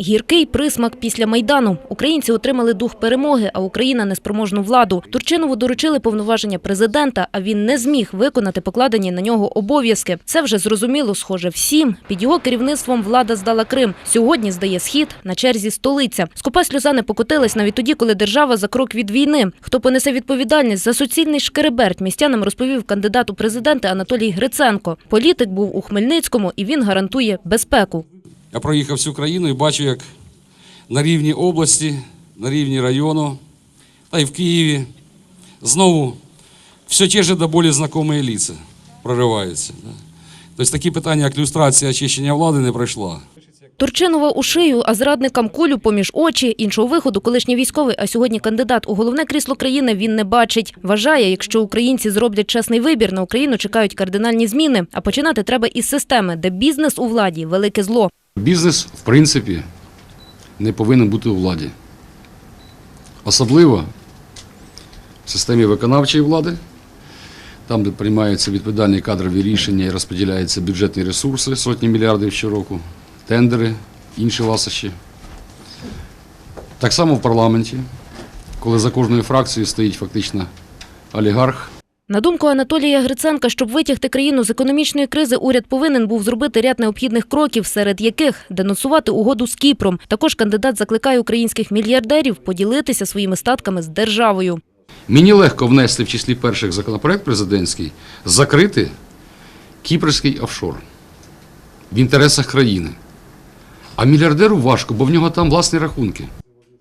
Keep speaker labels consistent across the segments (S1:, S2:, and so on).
S1: Гіркий присмак після майдану. Українці отримали дух перемоги, а Україна неспроможну владу. Турчинову доручили повноваження президента, а він не зміг виконати покладені на нього обов'язки. Це вже зрозуміло, схоже, всім. Під його керівництвом влада здала Крим. Сьогодні здає схід на черзі столиця. Скупа сльоза не покотилась навіть тоді, коли держава за крок від війни. Хто понесе відповідальність за суцільний шкереберть, містянам розповів кандидат у президенти Анатолій Гриценко. Політик був у Хмельницькому і він гарантує безпеку.
S2: Я проїхав всю країну і бачу, як на рівні області, на рівні району, та й в Києві знову все ті ж до болі знайомі ліця прориваються. Тобто такі питання, як люстрація очищення влади, не пройшла.
S1: Турчинова у шию, а зрадникам кулю поміж очі. Іншого виходу колишній військовий, а сьогодні кандидат у головне крісло країни він не бачить. Вважає, якщо українці зроблять чесний вибір, на Україну чекають кардинальні зміни. А починати треба із системи, де бізнес у владі – велике зло.
S2: Бізнес, в принципі, не повинен бути у владі. Особливо в системі виконавчої влади, там, де приймаються відповідальні кадрові рішення і розподіляються бюджетні ресурси, сотні мільярдів щороку, тендери, інші ласощі. Так само в парламенті, коли за кожною фракцією стоїть фактично олігарх,
S1: На думку Анатолія Гриценка, щоб витягти країну з економічної кризи, уряд повинен був зробити ряд необхідних кроків, серед яких денонсувати угоду з Кіпром. Також кандидат закликає українських мільярдерів поділитися своїми статками з державою.
S2: Мені легко внести в числі перших законопроект президентський закрити кіпрський офшор в інтересах країни. А мільярдеру важко, бо в нього там власні рахунки.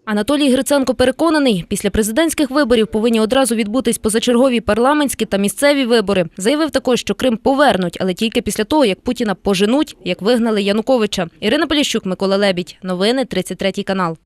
S1: Анатолій Гриценко переконаний, після президентських виборів повинні одразу відбутись позачергові парламентські та місцеві вибори. Заявив також, що Крим повернуть, але тільки після того, як Путіна поженуть, як вигнали Януковича. Ірина Поліщук, Микола Лебідь. Новини 33 канал.